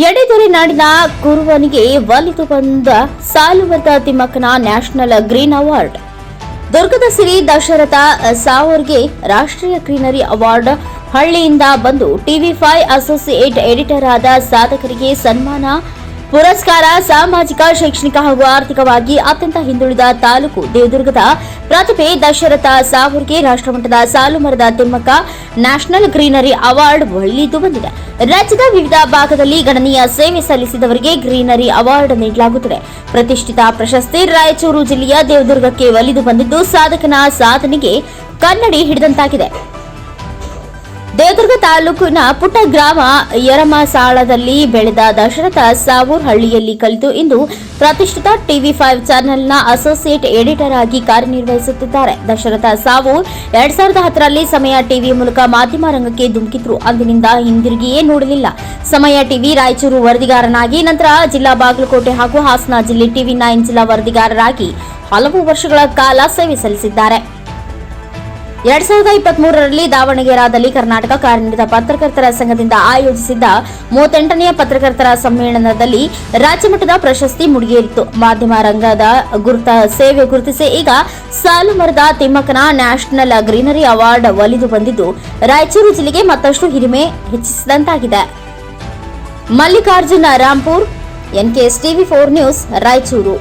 ಎಡೆದೊರೆ ನಾಡಿನ ಕುರುವನಿಗೆ ಒಲಿದು ಬಂದ ಸಾಲುವರ್ಧ ತಿಮ್ಮಕ್ಕನ ನ್ಯಾಷನಲ್ ಗ್ರೀನ್ ಅವಾರ್ಡ್. ದುರ್ಗದ ಸಿರಿ ದಶರಥ ಸಾವರ್ಗೆ ರಾಷ್ಟ್ರೀಯ ಗ್ರೀನರಿ ಅವಾರ್ಡ್ ಹಳ್ಳಿಯಿಂದ ಬಂದು ಟಿವಿ ಫೈವ್ ಅಸೋಸಿಯೇಟ್ ಎಡಿಟರ್ ಆದ ಸಾಧಕರಿಗೆ ಸನ್ಮಾನ ಪುರಸ್ಕಾರ ಸಾಮಾಜಿಕ, ಶೈಕ್ಷಣಿಕ ಹಾಗೂ ಆರ್ಥಿಕವಾಗಿ ಅತ್ಯಂತ ಹಿಂದುಳಿದ ತಾಲೂಕು ದೇವದುರ್ಗದ ಪ್ರತಿಭೆ ದಶರಥ ಸಾವುರ್ಗೆ ರಾಷ್ಟ್ರಮಟ್ಟದ ಸಾಲುಮರದ ತಿಮ್ಮಕ್ಕ ನ್ಯಾಷನಲ್ ಗ್ರೀನರಿ ಅವಾರ್ಡ್ ಒಳ್ಳಿದ್ದು ಬಂದಿದೆ. ರಾಜ್ಯದ ವಿವಿಧ ಭಾಗದಲ್ಲಿ ಗಣನೀಯ ಸೇವೆ ಸಲ್ಲಿಸಿದವರಿಗೆ ಗ್ರೀನರಿ ಅವಾರ್ಡ್ ನೀಡಲಾಗುತ್ತದೆ. ಪ್ರತಿಷ್ಠಿತ ಪ್ರಶಸ್ತಿ ರಾಯಚೂರು ಜಿಲ್ಲೆಯ ದೇವದುರ್ಗಕ್ಕೆ ಒಲಿದು ಬಂದಿದ್ದು ಸಾಧಕನ ಸಾಧನೆಗೆ ಕನ್ನಡಿ ಹಿಡಿದಂತಾಗಿದೆ. ದೇವದುರ್ಗ ತಾಲೂಕಿನ ಪುಟ್ಟ ಗ್ರಾಮ ಯರಮಸಾಳದಲ್ಲಿ ಬೆಳೆದ ದಶರಥ ಸಾವೂರ್ ಹಳ್ಳಿಯಲ್ಲಿ ಕಲಿತು ಇಂದು ಪ್ರತಿಷ್ಠಿತ ಟಿವಿ ಫೈವ್ ಚಾನೆಲ್ನ ಅಸೋಸಿಯೇಟ್ ಎಡಿಟರ್ ಆಗಿ ಕಾರ್ಯನಿರ್ವಹಿಸುತ್ತಿದ್ದಾರೆ. ದಶರಥ ಸಾವೂರ್ ಎರಡ್ ಸಾವಿರದ ಹತ್ತರಲ್ಲಿ ಸಮಯ ಟಿವಿ ಮೂಲಕ ಮಾಧ್ಯಮ ರಂಗಕ್ಕೆ ಧುಮುಕಿದ್ರು. ಅಂದಿನಿಂದ ಹಿಂದಿರುಗಿಯೇ ನೋಡಲಿಲ್ಲ. ಸಮಯ ಟಿವಿ ರಾಯಚೂರು ವರದಿಗಾರನಾಗಿ, ನಂತರ ಜಿಲ್ಲಾ ಬಾಗಲಕೋಟೆ ಹಾಗೂ ಹಾಸನ ಜಿಲ್ಲೆ ಟಿವಿ ನೈನ್ ಜಿಲ್ಲಾ ವರದಿಗಾರರಾಗಿ ಹಲವು ವರ್ಷಗಳ ಕಾಲ ಸೇವೆ ಸಲ್ಲಿಸಿದ್ದಾರೆ. ಎರಡ್ ಸಾವಿರದ ಇಪ್ಪತ್ತ್ ಮೂರರಲ್ಲಿ ಕರ್ನಾಟಕ ಕಾರ್ಯನಿರತ ಪತ್ರಕರ್ತರ ಸಂಘದಿಂದ ಆಯೋಜಿಸಿದ್ದ ಮೂವತ್ತೆಂಟನೆಯ ಪತ್ರಕರ್ತರ ಸಮ್ಮೇಳನದಲ್ಲಿ ರಾಜ್ಯಮಟ್ಟದ ಪ್ರಶಸ್ತಿ ಮುಡಿಗೇರಿತ್ತು. ಮಾಧ್ಯಮ ರಂಗದ ಗುರುತ ಸೇವೆ ಗುರುತಿಸಿ ಈಗ ಸಾಲು ಮರದ ತಿಮ್ಮಕ್ಕನ ನ್ಯಾಷನಲ್ ಗ್ರೀನರಿ ಅವಾರ್ಡ್ ಒಲಿದು ಬಂದಿದ್ದು, ರಾಯಚೂರು ಜಿಲ್ಲೆಗೆ ಮತ್ತಷ್ಟು ಹಿರಿಮೆ ಹೆಚ್ಚಿಸಿದಂತಾಗಿದೆ. Mallikarjuna Rampur, NKS TV four news, Raichur.